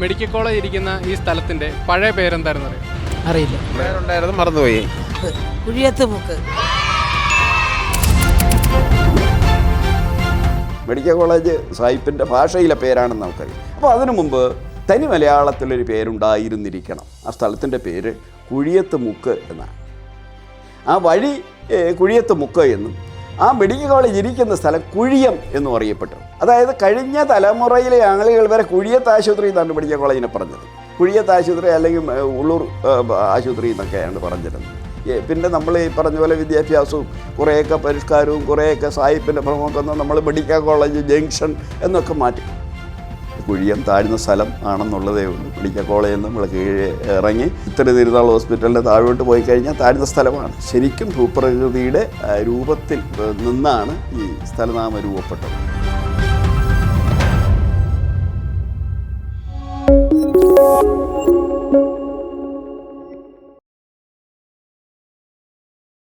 Medical college ഇരിക്കുന്ന ഈ സ്ഥലത്തിന്റെ പഴയ പേരെന്തായിരുന്നു അറിയോ? അറിയില്ല. പേരുണ്ടായിരുന്നു മറന്നുപോയി. കുഴിയത്ത് മുക്ക്. മെഡിക്കൽ കോളേജ് സാഹിബിന്റെ ഭാഷയിലെ പേരാണെന്ന് നമുക്കറിയാം. അപ്പോൾ അതിനു മുമ്പ് തനി മലയാളത്തിലൊരു പേരുണ്ടായിരുന്നിരിക്കണം. ആ സ്ഥലത്തിന്റെ പേര് കുഴിയത്ത് മുക്ക് എന്നാണ്. ആ വഴി കുഴിയത്ത് മുക്ക് എന്നും ആ മെഡിക്കൽ കോളേജ് ഇരിക്കുന്ന സ്ഥലം കുഴിയം എന്നും അറിയപ്പെട്ടു. അതായത് കഴിഞ്ഞ തലമുറയിലെ ആളുകൾ വരെ കുഴിയത്ത് ആശുപത്രി എന്നാണ് മെഡിക്കൽ കോളേജിനെ പറഞ്ഞത്. കുഴിയത്ത് ആശുപത്രി അല്ലെങ്കിൽ ഉള്ളൂർ ആശുപത്രി എന്നൊക്കെയാണ് പറഞ്ഞിരുന്നത്. പിന്നെ നമ്മൾ ഈ പറഞ്ഞ പോലെ വിദ്യാഭ്യാസവും കുറേയൊക്കെ പരിഷ്കാരവും കുറേയൊക്കെ സായിപ്പിന്റെ പ്രമുഖം നമ്മൾ മെഡിക്കൽ കോളേജ് ജംഗ്ഷൻ എന്നൊക്കെ മാറ്റി. കുഴിയം താഴ്ന്ന സ്ഥലം ആണെന്നുള്ളതേ ഉള്ളൂ. മെഡിക്കൽ കോളേജിൽ നിന്ന് നമ്മൾ കീഴേ ഇറങ്ങി ഇത്തര തിരുനാൾ ഹോസ്പിറ്റലിന്റെ താഴോട്ട് പോയി കഴിഞ്ഞാൽ താഴ്ന്ന സ്ഥലമാണ്. ശരിക്കും ഭൂപ്രകൃതിയുടെ രൂപത്തിൽ നിന്നാണ് ഈ സ്ഥലനാമം രൂപപ്പെട്ടത്